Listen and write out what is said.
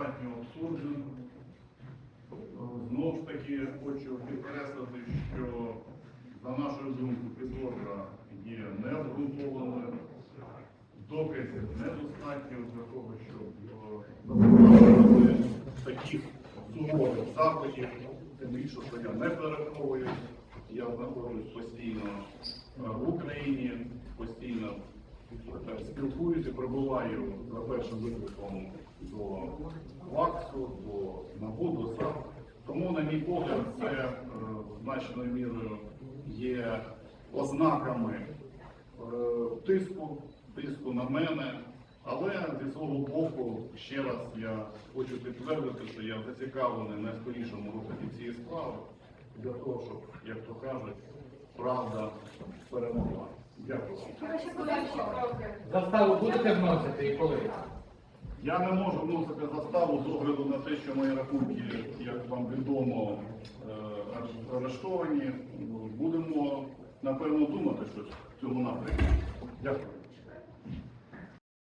достатньо обсуджено. Е, Знову ж таки, хочу підкреслити, що на нашу думку підозра є необґрунтованою, доказів недостатньо для того, щоб е, таких суворих заходів, тим більше, що я не переховую, я знаходжусь постійно е, в Україні, постійно е, спілкуюся, прибуваю за першим до ВАКСу, до НАБУ, до САП. Тому, на мій погляд, це е, значною мірою є ознаками е, тиску, тиску на мене. Але зі свого боку, ще раз я хочу підтвердити, що я зацікавлений на скорішому рухаті цієї справи для того, щоб, як то кажуть, правда перемогла. Дякую. Заставу будете вносити і коли? Я не можу вносити заставу з огляду на те, що мої рахунки, як вам відомо, е, арештовані. Будемо, напевно, думати щось в цьому напрямку. Дякую.